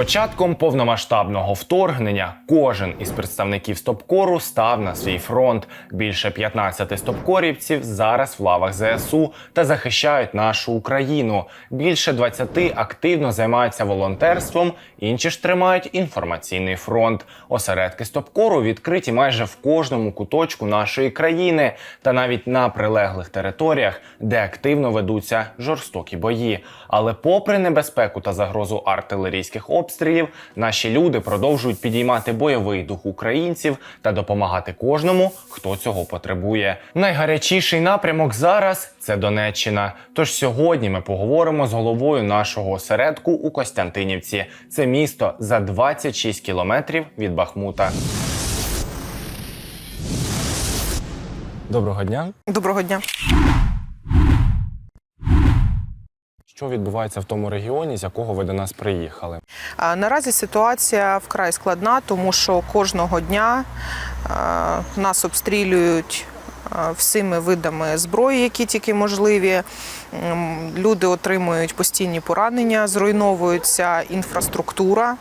початком повномасштабного вторгнення кожен із представників стопкору став на свій фронт. Більше 15 стопкорівців зараз в лавах ЗСУ та захищають нашу Україну. Більше 20 активно займаються волонтерством, інші ж тримають інформаційний фронт. Осередки стопкору відкриті майже в кожному куточку нашої країни та навіть на прилеглих територіях, де активно ведуться жорстокі бої. Але попри небезпеку та загрозу артилерійських обстрілів, наші люди продовжують підіймати бойовий дух українців та допомагати кожному, хто цього потребує. Найгарячіший напрямок зараз це Донеччина. Тож сьогодні ми поговоримо з головою нашого осередку у Костянтинівці. Це місто за 26 кілометрів від Бахмута. Доброго дня. Доброго дня. Що відбувається в тому регіоні, з якого ви до нас приїхали? Наразі ситуація вкрай складна, тому що кожного дня нас обстрілюють всіми видами зброї, які тільки можливі. Люди отримують постійні поранення, зруйновується інфраструктура,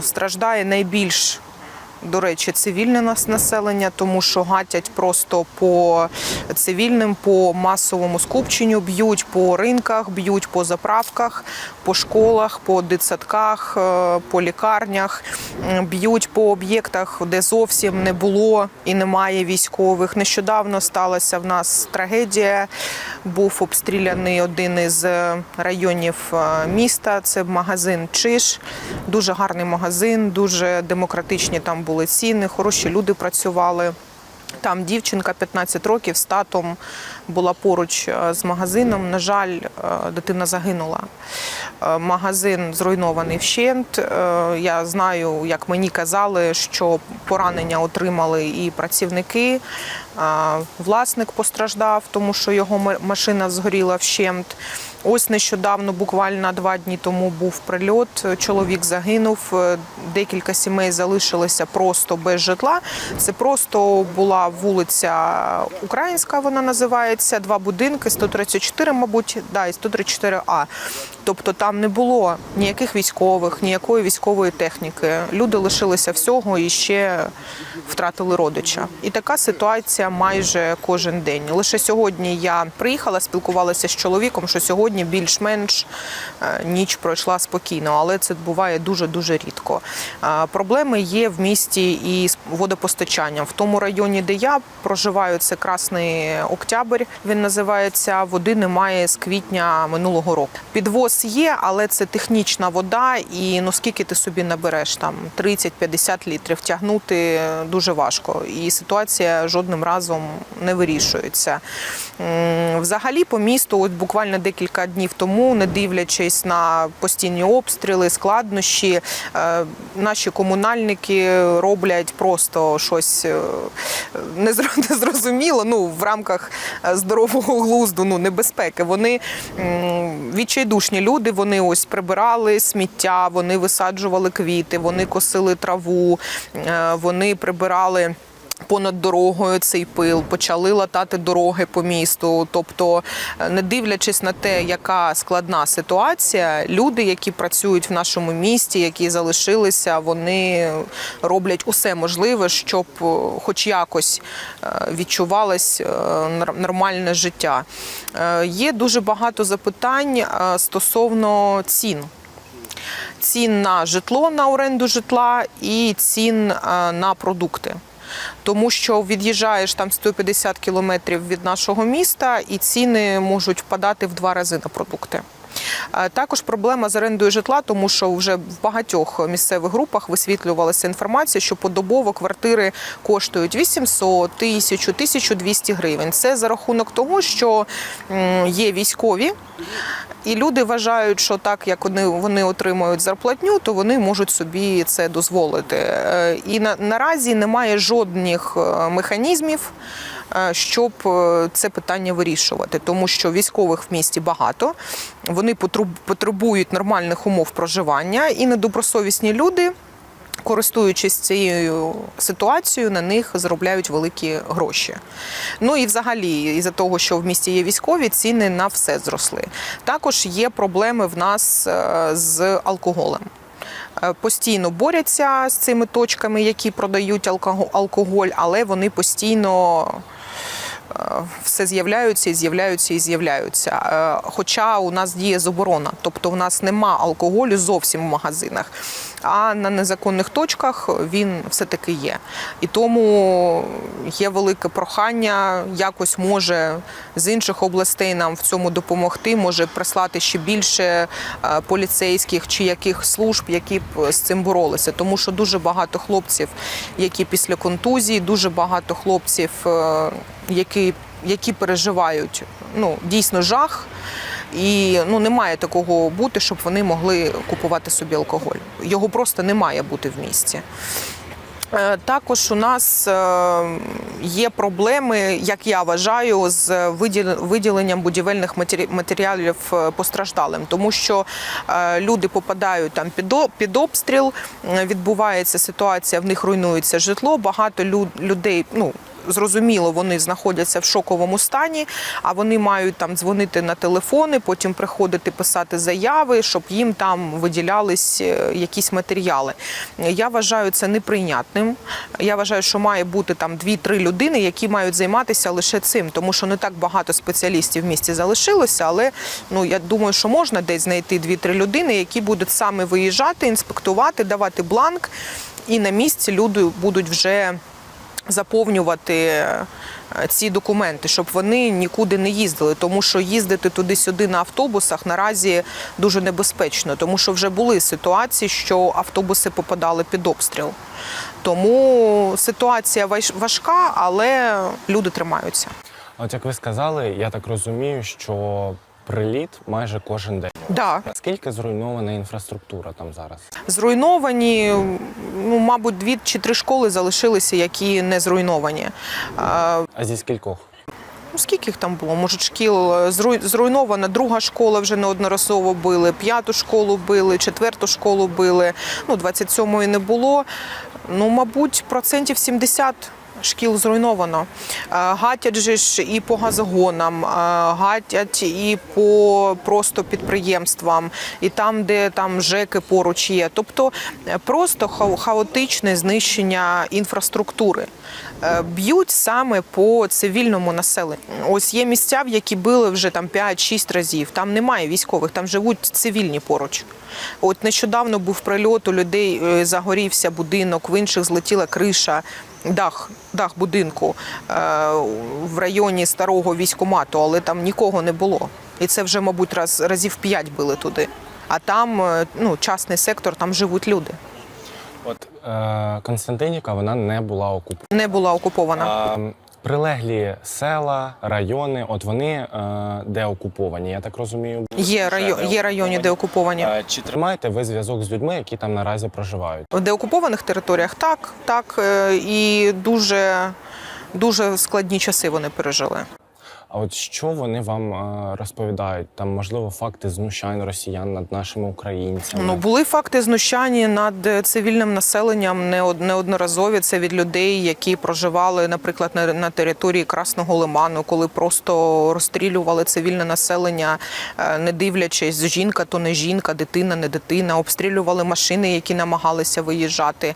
страждає найбільш до речі, цивільне нас населення, тому що гатять просто по цивільним, по масовому скупченню, б'ють по ринках, б'ють по заправках, по школах, по дитсадках, е, по лікарнях, б'ють по об'єктах, де зовсім не було і немає військових. Нещодавно сталася в нас трагедія. Був обстріляний один із е, районів е, міста. Це магазин Чиш. Дуже гарний магазин, дуже демократичні там були ціни, хороші люди працювали. Там дівчинка 15 років з татом була поруч е, з магазином. На жаль, е, дитина загинула. Е, Магазин зруйнований вщент. Я знаю, як мені казали, що поранення отримали і працівники. Власник постраждав, тому що його машина згоріла вщент. Ось нещодавно, буквально два дні тому, був прильот. Чоловік загинув. е, Декілька сімей залишилися просто без житла. Це просто була вулиця Українська, вона називається. Два будинки, 134, мабуть, да, і 134А. Тобто там не було ніяких військових, ніякої військової техніки. Люди лишилися всього і ще втратили родича. І така ситуація майже кожен день. Лише сьогодні я приїхала, спілкувалася з чоловіком, що сьогодні більш-менш е, ніч пройшла спокійно, але це буває дуже дуже рідко. Е, Проблеми є в місті і з водопостачанням. В тому районі, де я проживаю, це Красний Октябрь. Він називається. Води немає з квітня минулого року. Підвоз є, але це технічна вода, і ну скільки ти собі набереш там 30-50 літрів тягнути дуже важко. І ситуація жодним разом не вирішується. Взагалі, по місту, от буквально декілька днів тому, не дивлячись на постійні обстріли, складнощі, е, наші комунальники роблять просто щось е, незрозуміло. Ну в рамках е, здорового глузду, ну небезпеки. Вони відчайдушні люди. Вони ось прибирали сміття, вони висаджували квіти, вони косили траву, вони прибирали. Понад дорогою цей пил почали латати дороги по місту. Тобто, е, не дивлячись на те, яка складна ситуація, люди, які працюють в нашому місті, які залишилися, вони роблять усе можливе, щоб е, хоч якось е, відчувалось нормальне життя. Є дуже багато запитань стосовно цін цін на житло, на оренду житла і цін на продукти. Тому що від'їжджаєш там 150 кілометрів від нашого міста, і ціни можуть впадати в два рази на продукти. Також проблема з орендою житла, тому що вже в багатьох місцевих групах висвітлювалася інформація, що подобово квартири коштують 800, 1000, 1200 гривень. Це за рахунок того, що є військові, і люди вважають, що так як вони, вони отримують зарплатню, то вони можуть собі це дозволити. Е, І на, наразі немає жодних е, механізмів, щоб е, це питання вирішувати, тому що військових в місті багато, вони потреб- потребують нормальних умов проживання, і недобросовісні люди. Користуючись цією ситуацією, на них заробляють великі гроші. Ну і взагалі, із-за того, що в місті є військові, ціни на все зросли. Також є проблеми в нас е, з алкоголем. е, постійно борються з цими точками, які продають алкого- алкоголь, але вони постійно е, все з'являються і з'являються і з'являються. Е, Хоча у нас діє заборона, тобто у нас нема алкоголю зовсім в магазинах. А на незаконних точках він все-таки є. І тому є велике прохання, якось може з інших областей нам в цьому допомогти, може прислати ще більше е, поліцейських чи яких служб, які б з цим боролися. Тому що дуже багато хлопців, які після контузії, дуже багато хлопців, е, які, які переживають ну, дійсно жах. І ну немає такого бути, щоб вони могли купувати собі алкоголь. Його просто не має бути в місті. Е, Також у нас е, є проблеми, як я вважаю, з виділенням будівельних матері- матеріалів е, постраждалим, тому що люди попадають там під обстріл, відбувається ситуація, в них руйнується житло. Багато лю- людей, ну зрозуміло, вони знаходяться в шоковому стані, а вони мають там дзвонити на телефони, потім приходити писати заяви, щоб їм там виділялись е, якісь матеріали. Я вважаю це неприйнятним. Я вважаю, що має бути там 2-3 людини, які мають займатися лише цим, тому що не так багато спеціалістів в місті залишилося, але ну я думаю, що можна десь знайти 2-3 людини, які будуть саме виїжджати, інспектувати, давати бланк, і на місці люди будуть вже заповнювати е, ці документи, щоб вони нікуди не їздили, тому що їздити туди-сюди на автобусах наразі дуже небезпечно, тому що вже були ситуації, що автобуси попадали під обстріл. Тому ситуація важ- важка, але люди тримаються. От як ви сказали, я так розумію, що приліт майже кожен день. Да, Наскільки зруйнована інфраструктура там зараз? зруйновані, ну, мабуть, дві чи три школи залишилися, які не зруйновані. А, А зі скількох? Ну, скільки їх там було? Може, шкіл е, зруй- зруйнована, друга школа вже неодноразово били, п'яту школу били, четверту школу били. Ну, 27-ї не було. Ну, мабуть, процентів 70 шкіл зруйновано. Е, Гатять же ж і по газогонам, е, гатять і по просто підприємствам, і там, де там ЖЕКи поруч є. Тобто е, просто хаотичне знищення інфраструктури. Б'ють саме по цивільному населенню. Ось є місця, в які били вже там 5-6 разів. Там немає військових, там живуть цивільні поруч. От нещодавно був прильот, у людей загорівся будинок, в інших злетіла криша, дах, дах будинку е, в районі старого військомату, але там нікого не було. І це вже, мабуть, раз, разів п'ять били туди. А там е, ну, частний сектор, там живуть люди. От е, Константинівка вона не була окупована. Не була окупована. А, прилеглі села, райони, от вони е, де окуповані, я так розумію. Є, район, є районі, де окуповані. Е, Чи тримаєте ви зв'язок з людьми, які там наразі проживають? В деокупованих територіях так, так. е, І дуже, дуже складні часи вони пережили. А от що вони вам е, розповідають? Там можливо факти знущань росіян над нашими українцями? Ну були факти знущання над е, цивільним населенням неод- неодноразові. Це від людей, які проживали, наприклад, на, на території Красного Лиману, коли просто розстрілювали цивільне населення, е, не дивлячись, жінка то не жінка, дитина не дитина. Обстрілювали машини, які намагалися виїжджати,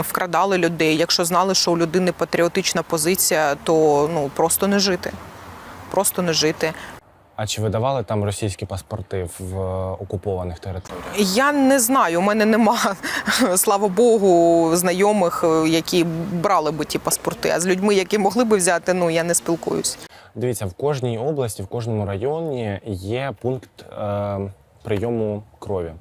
вкрадали людей. Якщо знали, що у людини патріотична позиція, то ну просто не жити. Просто не жити. А чи видавали там російські паспорти в окупованих територіях? Я не знаю. У мене нема, слава Богу, знайомих, які брали би ті паспорти. А з людьми, які могли би взяти, ну я не спілкуюсь. Дивіться, в кожній області, в кожному районі є пункт е, прийому крові.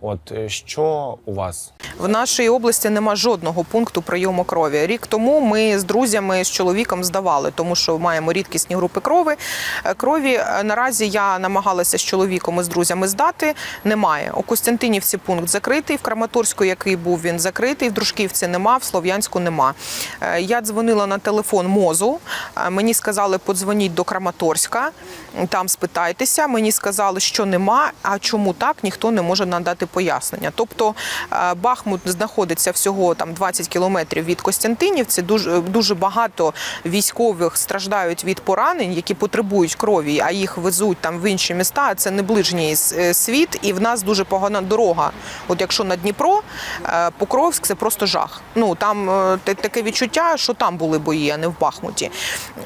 От е, що у вас? В нашій області нема жодного пункту прийому крові. Рік тому ми з друзями з чоловіком здавали, тому що маємо рідкісні групи крові. Е, Крові е, наразі я намагалася з чоловіком і з друзями здати. Немає. У Костянтинівці пункт закритий. В Краматорську, який був він закритий, в Дружківці нема, в Слов'янську нема. Е, Я дзвонила на телефон мозу. Мені сказали, подзвоніть до Краматорська, там спитайтеся. Мені сказали, що нема. А чому так, ніхто не може надати пояснення. Тобто е, Бахмут знаходиться всього там 20 кілометрів від Костянтинівці. Дуже дуже багато військових страждають від поранень, які потребують крові, а їх везуть там в інші міста. Це не ближній е, світ, і в нас дуже погана дорога. От якщо на Дніпро, е, Покровськ це просто жах. Ну там е, таке відчуття, що там були бої, а не в Бахмуті.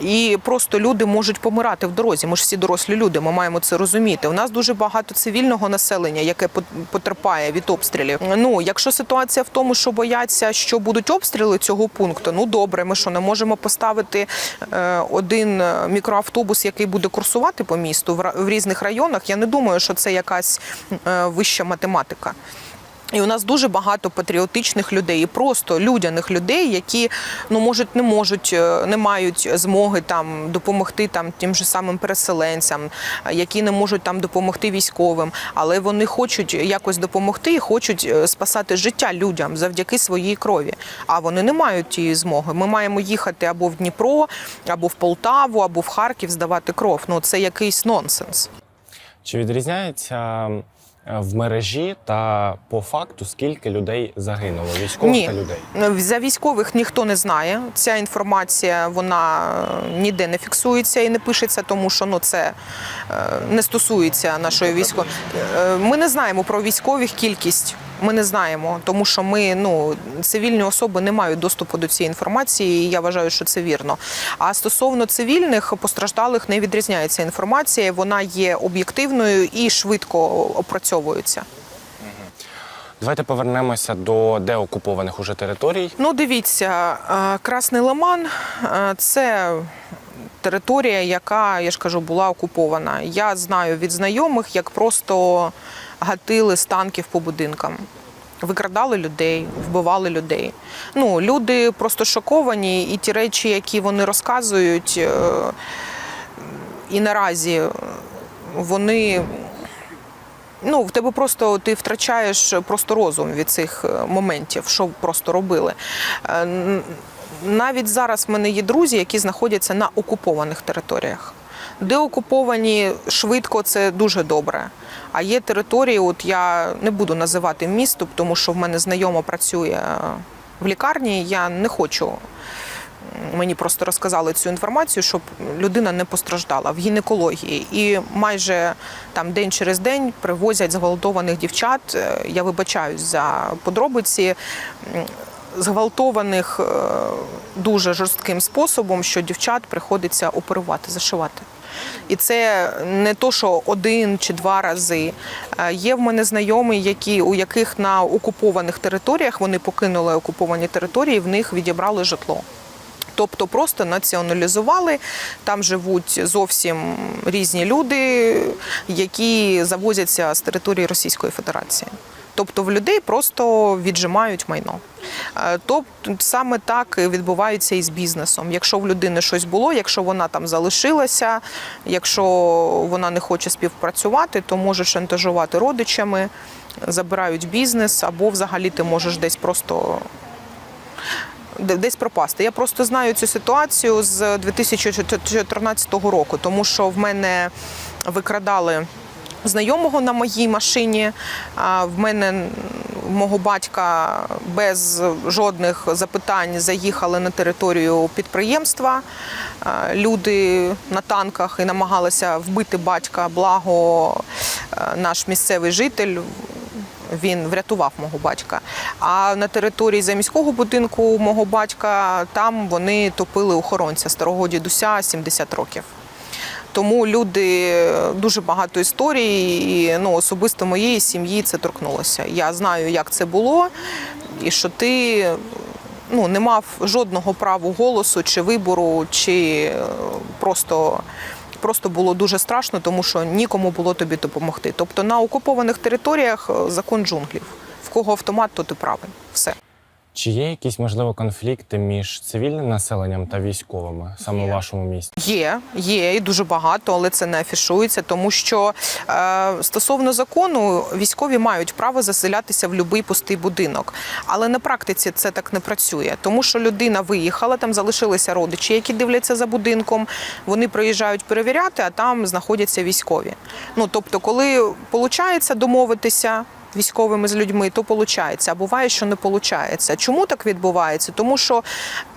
І просто люди можуть помирати в дорозі. Ми ж всі дорослі люди, ми маємо це розуміти. У нас дуже багато цивільного населення, яке потерпає від обстрілів. Ну, якщо ситуація в тому, що бояться, що будуть обстріли цього пункту, ну добре, ми що не можемо поставити е, один е, мікроавтобус, який буде курсувати по місту в, різних районах. Я не думаю, що це якась е, вища математика. І у нас дуже багато патріотичних людей, і просто людяних людей, які ну можуть не можуть, е, не мають змоги там допомогти там тим же самим переселенцям, е, які не можуть там допомогти військовим, але вони хочуть якось допомогти і хочуть е, спасати життя людям завдяки своїй крові. А вони не мають тієї змоги. Ми маємо їхати або в Дніпро, або в Полтаву, або в Харків здавати кров. Ну це якийсь нонсенс. Чи відрізняється в мережі та по факту скільки людей загинуло? Військових Ні. та людей? За військових ніхто не знає. Ця інформація вона е, ніде не фіксується і не пишеться, тому що ну це е, не стосується нашої військової. Ми не знаємо про військових кількість. Ми не знаємо, тому що ми ну цивільні особи не мають доступу до цієї інформації. і Я вважаю, що це вірно. А стосовно цивільних постраждалих не відрізняється інформація. Вона є об'єктивною і швидко опрацьовується. Давайте повернемося до деокупованих уже територій. Ну, дивіться, е, Красний Лиман е, це територія, яка, я ж кажу, була окупована. Я знаю від знайомих, як просто гатили з танків по будинкам. Викрадали людей, вбивали людей. Ну, люди просто шоковані, і ті речі, які вони розказують, е, і наразі вони ну, в тебе просто ти втрачаєш просто розум від цих е, моментів, що просто робили. Е, Навіть зараз в мене є друзі, які знаходяться на окупованих територіях. Де окуповані швидко, це дуже добре. А є території, от я не буду називати місто, тому що в мене знайома працює е, в лікарні. Я не хочу Мені просто розказали цю інформацію, щоб людина не постраждала в гінекології. І майже там день через день привозять зґвалтованих дівчат. е, Я вибачаюсь за подробиці. Зґвалтованих е, дуже жорстким способом, що дівчат приходиться оперувати, зашивати. І це не то, що один чи два рази. Е, Є в мене знайомі, які, у яких на окупованих територіях вони покинули окуповані території, в них відібрали житло. Тобто просто націоналізували, там живуть зовсім різні люди, які завозяться з території Російської Федерації. Тобто в людей просто віджимають майно. Тобто саме так відбувається і з бізнесом. Якщо в людини щось було, якщо вона там залишилася, якщо вона не хоче співпрацювати, то може шантажувати родичами, забирають бізнес, або взагалі ти можеш десь просто десь пропасти. Я просто знаю цю ситуацію з 2014 року, тому що в мене викрадали знайомого на моїй машині. В мене мого батька без жодних запитань заїхали на територію підприємства. Люди на танках і намагалися вбити батька. Благо наш місцевий житель він врятував мого батька. А на території заміського будинку мого батька там вони топили охоронця старого дідуся 70 років. Тому люди дуже багато історій, і ну, особисто моєї сім'ї це торкнулося. Я знаю, як це було, і що ти ну, не мав жодного права голосу чи вибору, чи е, просто. Просто було дуже страшно, тому що нікому було тобі допомогти. Тобто на окупованих територіях е, закон джунглів. В кого автомат, то ти правий. Все. Чи є якісь можливо конфлікти між цивільним населенням та військовими саме у вашому місті? Є, є і дуже багато, але це не афішується, тому що е, стосовно закону військові мають право заселятися в будь-який пустий будинок. Але на практиці це так не працює, тому що людина виїхала, там залишилися родичі, які дивляться за будинком. Вони приїжджають перевіряти, а там знаходяться військові. Ну тобто, коли виходить домовитися. Військовими з людьми, то виходить, а буває, що не виходить. Чому так відбувається? Тому що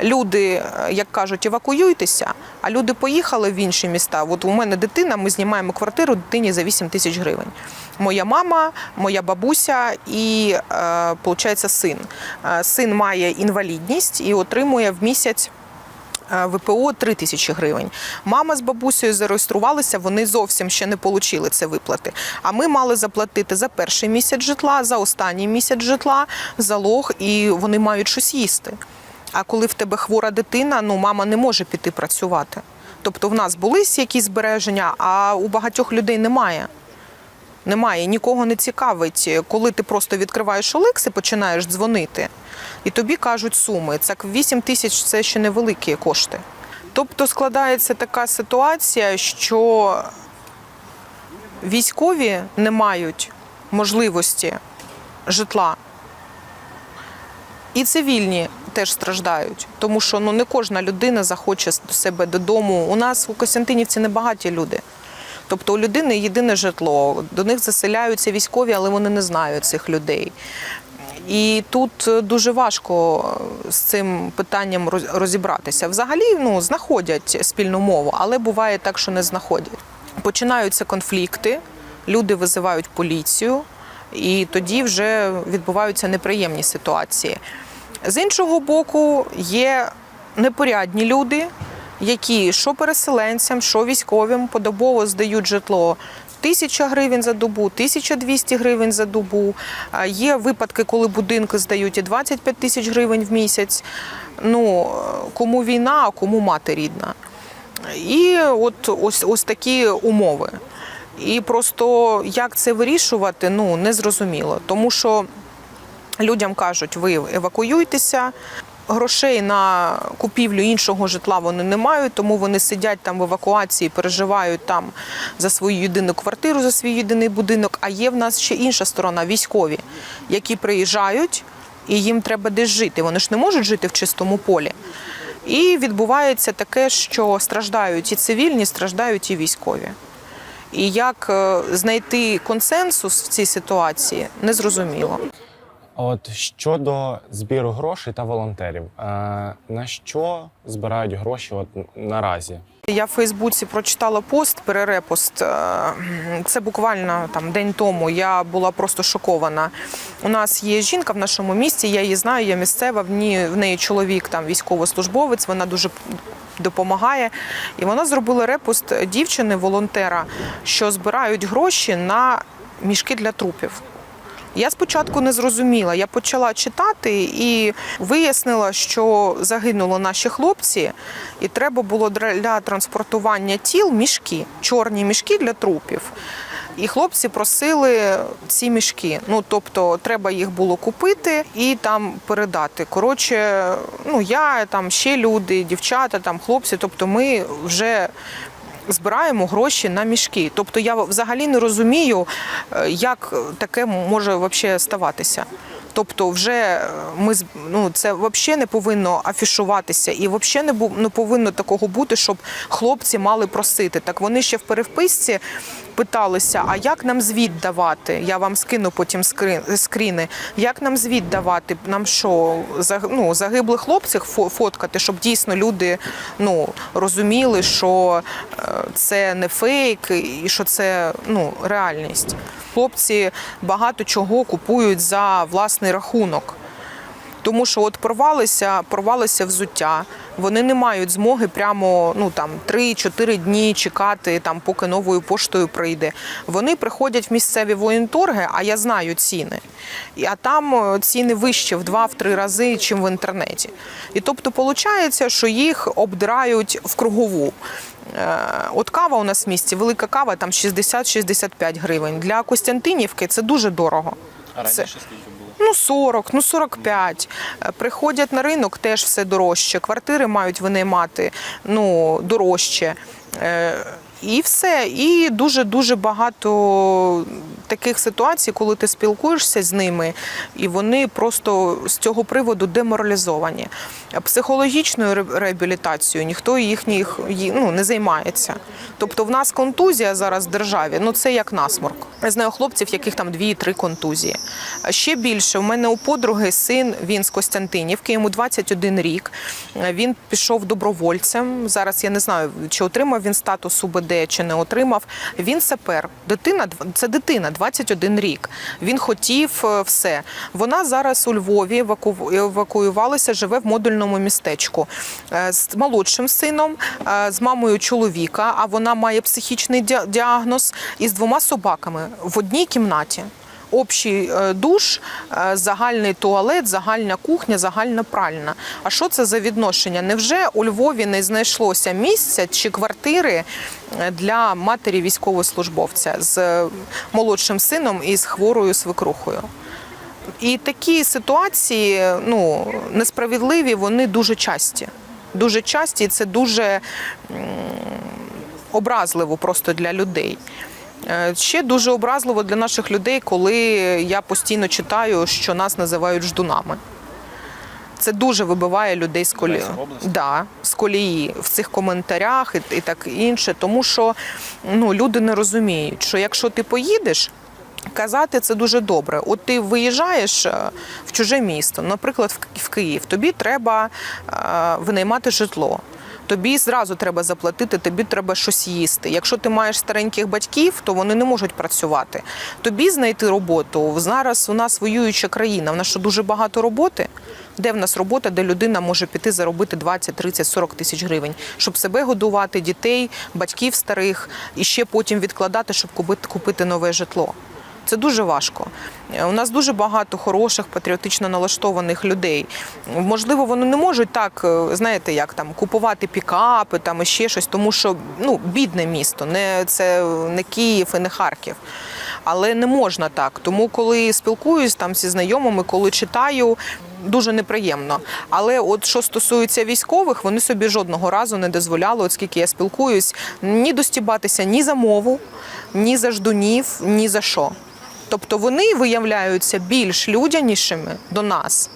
люди, е, як кажуть, евакуюйтеся, а люди поїхали в інші міста. От у мене дитина, ми знімаємо квартиру дитині за 8 тисяч гривень. Моя мама, моя бабуся і, е, виходить, син. Е, Син має інвалідність і отримує в місяць. Е, ВПО 3 тисячі гривень. Мама з бабусею зареєструвалися, вони зовсім ще не отримали це виплати. А ми мали заплатити за перший місяць житла, за останній місяць житла, залог, і вони мають щось їсти. А коли в тебе хвора дитина, ну мама не може піти працювати. Тобто в нас були якісь збереження, а у багатьох людей немає. Немає, нікого не цікавить, коли ти просто відкриваєш Олекс і починаєш дзвонити, і тобі кажуть суми. Це 8 тисяч це ще невеликі кошти. Тобто складається така ситуація, що військові не мають можливості житла. І цивільні теж страждають, тому що ну не кожна людина захоче до себе додому. У нас у Костянтинівці небагаті люди. Тобто у людини єдине житло, до них заселяються військові, але вони не знають цих людей. І тут е, дуже важко е, з цим питанням роз- розібратися. Взагалі ну, знаходять спільну мову, але буває так, що не знаходять. Починаються конфлікти, люди визивають поліцію, і тоді вже відбуваються неприємні ситуації. З іншого боку, є непорядні люди, які що переселенцям, що військовим подобово здають житло. Тисяча гривень за добу, 1200 гривень за добу. Є випадки, коли будинки здають і 25 тисяч гривень в місяць. Ну, кому війна, а кому мати рідна. І от ось, ось такі умови. І просто як це вирішувати, ну не зрозуміло. Тому що людям кажуть, ви евакуюйтеся. Грошей на купівлю іншого житла вони не мають, тому вони сидять там в евакуації, переживають там за свою єдину квартиру, за свій єдиний будинок. А є в нас ще інша сторона військові, які приїжджають і їм треба десь жити. Вони ж не можуть жити в чистому полі. І відбувається таке, що страждають і цивільні, страждають і військові. І як е, знайти консенсус в цій ситуації, незрозуміло. От щодо збіру грошей та волонтерів, е, на що збирають гроші от наразі? Я в Фейсбуці прочитала пост, перерепост. е, Це буквально там день тому. Я була просто шокована. У нас є жінка в нашому місті, я її знаю, я місцева. В ній в неї чоловік там військовослужбовець. Вона дуже допомагає. І вона зробила репост дівчини, волонтера, що збирають гроші на мішки для трупів. Я спочатку не зрозуміла. Я почала читати і вияснила, що загинули наші хлопці, і треба було для транспортування тіл мішки, чорні мішки для трупів. І хлопці просили ці мішки. Ну тобто, треба їх було купити і там передати. Коротше, ну я там ще люди, дівчата, там хлопці. Тобто, ми вже збираємо гроші на мішки. Тобто я взагалі не розумію, е, як таке може взагалі ставатися. Тобто, вже е, ми ну це взагалі не повинно афішуватися, і взагалі не бу- не повинно такого бути, щоб хлопці мали просити. Так вони ще в переписці питалися: а як нам звіт давати? Я вам скину потім скріни. Як нам звіт давати? Нам що ну, загиблих хлопців фо- фоткати, щоб дійсно люди ну розуміли, що е, це не фейк і що це ну реальність. Хлопці багато чого купують за власний рахунок. Тому що от порвалися, порвалося взуття. Вони не мають змоги прямо ну там 3-4 дні чекати, там поки новою поштою прийде. Вони приходять в місцеві воєнторги, а я знаю ціни. А там е, ціни вищі в 2-3 рази, чим в інтернеті. І тобто виходить, що їх обдирають в кругову. Е, От кава у нас в місті, велика кава, там 60-65 гривень. Для Костянтинівки це дуже дорого. А раніше скільки було? Ну, 40, ну 45. Е, Приходять на ринок, теж все дорожче. Квартири мають винаймати, ну, дорожче. І все. І дуже дуже багато таких ситуацій, коли ти спілкуєшся з ними, і вони просто з цього приводу деморалізовані. Психологічною реабілітацією ніхто їхніх ну, не займається. Тобто, в нас контузія зараз в державі, ну це як насморк. Я знаю хлопців, яких там дві-три контузії. Ще більше, у мене у подруги син, він з Костянтинівки, йому 21 рік. Він пішов добровольцем. Зараз я не знаю, чи отримав він статус УБД, чи не отримав. Він сапер. Дитина це дитина, 21 рік. Він хотів е, все. Вона зараз у Львові еваку- евакуювалася, живе в модульному містечку Е, з молодшим сином, е, з мамою чоловіка. А вона має психічний діа- діагноз із двома собаками в одній кімнаті. Общий е, душ, е, загальний туалет, загальна кухня, загальна пральна. А що це за відношення? Невже у Львові не знайшлося місця чи квартири е, для матері військовослужбовця з молодшим сином і з хворою свекрухою? І такі ситуації, ну несправедливі, вони дуже часті. Дуже часті, і це дуже образливо просто для людей. Е, Ще дуже образливо для наших людей, коли я постійно читаю, що нас називають ждунами. Це дуже вибиває людей з колії. Да, з колії в цих коментарях і, і так інше. Тому що ну, люди не розуміють, що якщо ти поїдеш, казати це дуже добре. От ти виїжджаєш е, в чуже місто, наприклад, в Ки- в Київ, тобі треба е, винаймати житло. Тобі зразу треба заплатити, тобі треба щось їсти. Якщо ти маєш стареньких батьків, то вони не можуть працювати. Тобі знайти роботу зараз у нас воююча країна. В нас що дуже багато роботи. Де в нас робота, де людина може піти заробити 20, 30, 40 тисяч гривень, щоб себе годувати, дітей, батьків старих і ще потім відкладати, щоб купити, нове житло. Це дуже важко. У нас дуже багато хороших патріотично налаштованих людей. Можливо, вони не можуть так, е, знаєте, як там купувати пікапи, там і ще щось, тому що ну бідне місто, не це не Київ і не Харків. Але не можна так. Тому, коли спілкуюсь там зі знайомими, коли читаю, дуже неприємно. Але от що стосується військових, вони собі жодного разу не дозволяли, от скільки я спілкуюсь, ні достібатися ні за мову, ні за ждунів, ні за що. Тобто вони виявляються більш людянішими до нас.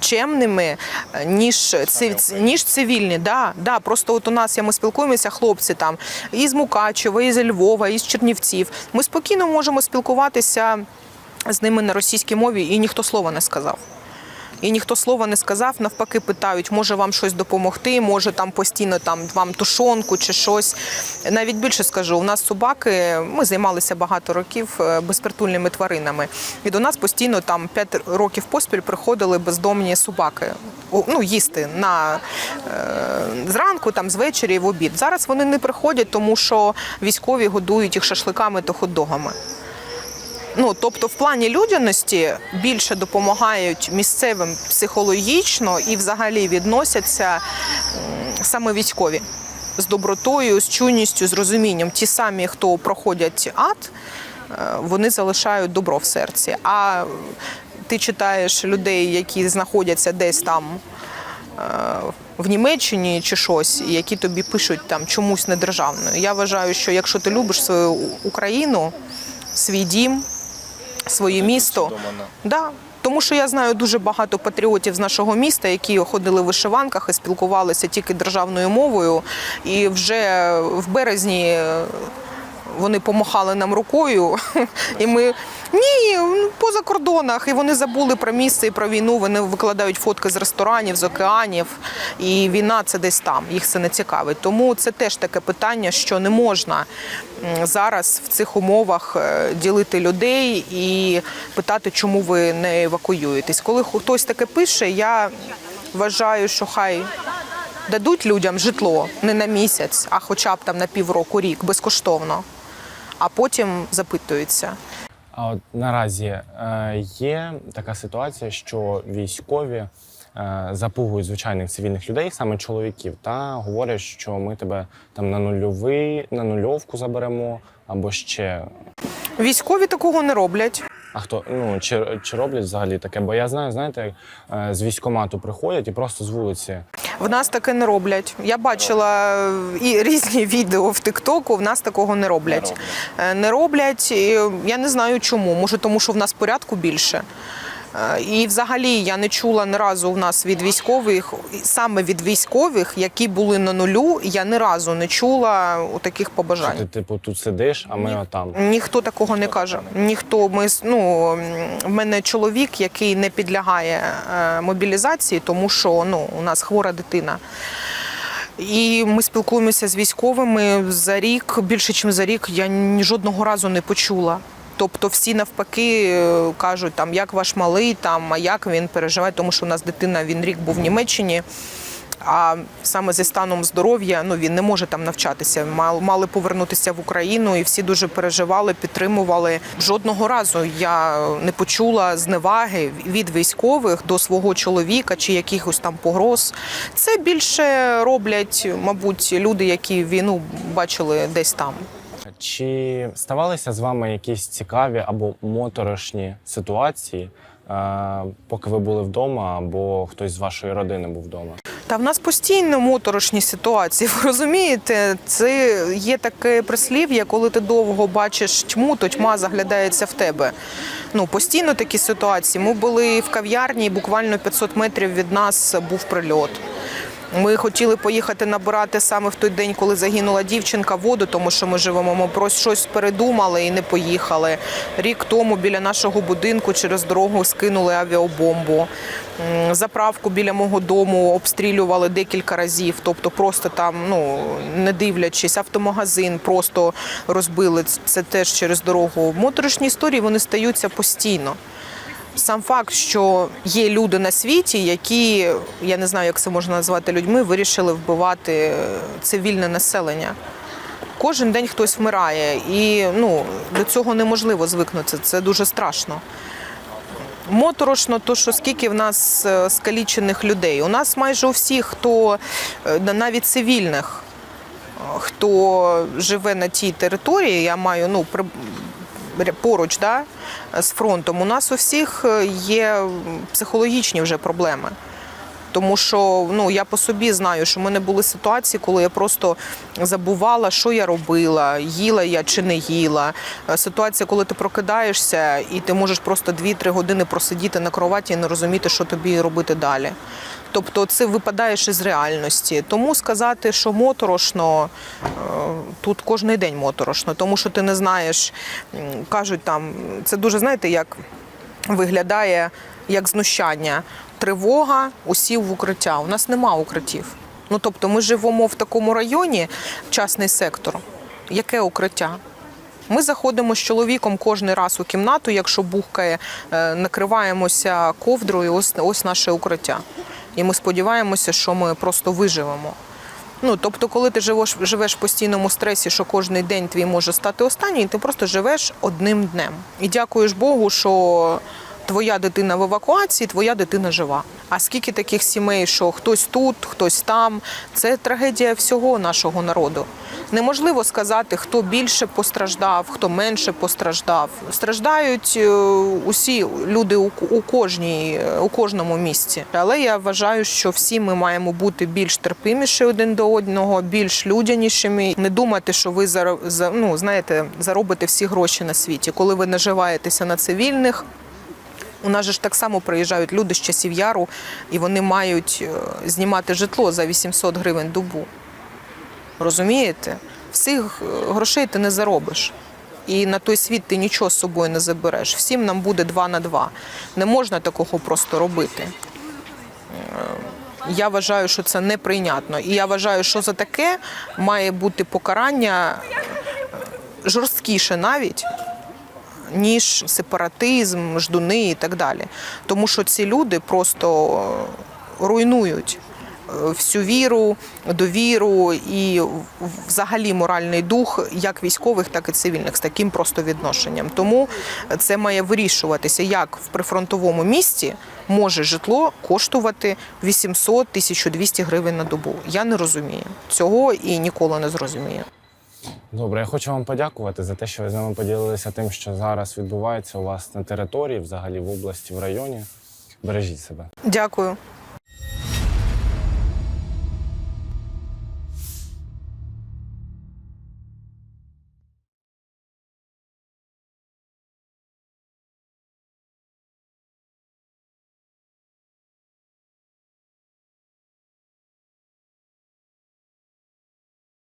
Чемними, е, ніж, цив, ніж цивільні. Да, да, просто от у нас я ми спілкуємося, хлопці там із Мукачева, із Львова, із Чернівців. Ми спокійно можемо спілкуватися з ними на російській мові, і ніхто слова не сказав. І ніхто слова не сказав, навпаки, питають, може вам щось допомогти, може там постійно там вам тушонку чи щось. Навіть більше скажу, у нас собаки, ми займалися багато років е, безпритульними тваринами. І до нас постійно там 5 років поспіль приходили бездомні собаки. Ну, їсти на е, зранку, там з вечері, в обід. Зараз вони не приходять, тому що військові годують їх шашликами та хот-догами. Ну, тобто, в плані людяності більше допомагають місцевим психологічно і взагалі відносяться саме військові з добротою, з чуйністю, з розумінням. Ті самі, хто проходять ад, е, вони залишають добро в серці. А ти читаєш людей, які знаходяться десь там. е, В Німеччині чи щось, які тобі пишуть там чомусь недержавною. Я вважаю, що якщо ти любиш свою Україну, свій дім, своє місто. Да. Тому що я знаю дуже багато патріотів з нашого міста, які ходили в вишиванках і спілкувалися тільки державною мовою. І вже в березні вони помахали нам рукою, і ми ні, ну, по закордонах. І вони забули про місце і про війну. Вони викладають фотки з ресторанів, з океанів. І війна це десь там. Їх це не цікавить. Тому це теж таке питання, що не можна зараз в цих умовах е, ділити людей і питати, чому ви не евакуюєтесь. Коли хтось таке пише, я вважаю, що хай. Дадуть людям житло не на місяць, а хоча б там на півроку, рік безкоштовно, а потім запитуються. А от наразі е, є така ситуація, що військові е, запугують звичайних цивільних людей, саме чоловіків, та говорять, що ми тебе там на нульовий, на нульовку заберемо, або ще Військові такого не роблять. А хто ну чи, чи роблять взагалі таке? Бо я знаю, знаєте, як е, з військкомату приходять і просто з вулиці. В нас таке не роблять. Я бачила е, і різні відео в Тиктоку. В нас такого не роблять. Е, Не роблять. і Я не знаю чому. Може, тому що в нас порядку більше. Е, І взагалі я не чула ні разу в нас від військових, саме від військових, які були на нулю, я ні разу не чула у таких побажань. ти типу тут сидиш, а ми отам. Ніхто такого не каже. Ніхто ми ну в мене чоловік, який не підлягає е, мобілізації, тому що ну у нас хвора дитина. І ми спілкуємося з військовими за рік, більше ніж за рік, я ні жодного разу не почула. Тобто всі навпаки е, кажуть, там як ваш малий, там а як він переживає, тому що у нас дитина він рік був в Німеччині. А саме зі станом здоров'я ну він не може там навчатися. Мали повернутися в Україну, і всі дуже переживали, підтримували. Жодного разу я не почула зневаги від військових до свого чоловіка чи якихось там погроз. Це більше роблять, мабуть, люди, які війну бачили десь там. Чи ставалися з вами якісь цікаві або моторошні ситуації, е, поки ви були вдома, або хтось з вашої родини був вдома? Та в нас постійно моторошні ситуації. Ви розумієте, це є таке прислів'я, коли ти довго бачиш тьму, то тьма заглядається в тебе. Ну постійно такі ситуації. Ми були в кав'ярні, буквально 500 метрів від нас був прильот. Ми хотіли поїхати набирати саме в той день, коли загинула дівчинка воду, тому що ми живемо. Ми про щось передумали і не поїхали. Рік тому біля нашого будинку через дорогу скинули авіабомбу. Заправку біля мого дому обстрілювали декілька разів. Тобто, просто там, ну не дивлячись, автомагазин просто розбили. Це теж через дорогу. Моторошні історії вони стаються постійно. Сам факт, що є люди на світі, які я не знаю, як це можна назвати людьми, вирішили вбивати е, цивільне населення. Кожен день хтось вмирає, і ну до цього неможливо звикнутися. Це дуже страшно. Моторошно, то що скільки в нас е, скалічених людей. У нас майже у всіх, хто е, навіть цивільних, хто живе на тій території, я маю ну поруч да, з фронтом. У нас у всіх е, є психологічні вже проблеми. Тому що ну я по собі знаю, що в мене були ситуації, коли я просто забувала, що я робила, їла я чи не їла. Е, Ситуація, коли ти прокидаєшся і ти можеш просто 2-3 години просидіти на кроваті і не розуміти, що тобі робити далі. Тобто це випадаєш із реальності. Тому сказати, що моторошно, е, тут кожен день моторошно, тому що ти не знаєш, кажуть там, це дуже знаєте, як виглядає як знущання. Тривога, усі в укриття. У нас нема укриттів. Ну тобто, ми живемо в такому районі, частний сектор. Яке укриття? Ми заходимо з чоловіком кожен раз у кімнату, якщо бухкає, е, накриваємося ковдрою. Ось ось наше укриття. І ми сподіваємося, що ми просто виживемо. Ну, тобто, коли ти живеш, живеш в постійному стресі, що кожен день твій може стати останній, ти просто живеш одним днем. І дякуєш Богу, що твоя дитина в евакуації, твоя дитина жива. А скільки таких сімей, що хтось тут, хтось там, це трагедія всього нашого народу. Неможливо сказати, хто більше постраждав, хто менше постраждав. Страждають е, усі люди у, кожній, у кожному місці. Але я вважаю, що всі ми маємо бути більш терпиміші один до одного, більш людянішими. Не думати, що ви ну, знаєте, заробите всі гроші на світі. Коли ви наживаєтеся на цивільних, у нас же ж так само приїжджають люди з часів яру, і вони мають е, знімати житло за 800 гривень добу. Розумієте? Всіх е, грошей ти не заробиш. І на той світ ти нічого з собою не забереш. Всім нам буде два на два. Не можна такого просто робити. Е, Я вважаю, що це неприйнятно. І я вважаю, що за таке має бути покарання жорсткіше навіть, ніж сепаратизм, ждуни і так далі. Тому що ці люди просто е, руйнують е, всю віру, довіру і взагалі моральний дух як військових, так і цивільних з таким просто відношенням. Тому це має вирішуватися, як в прифронтовому місті може житло коштувати 800-1200 гривень на добу. Я не розумію цього і ніколи не зрозумію. Добре, я хочу вам подякувати за те, що ви з нами поділилися тим, що зараз відбувається у вас на території, взагалі в області, в районі. Бережіть себе. Дякую.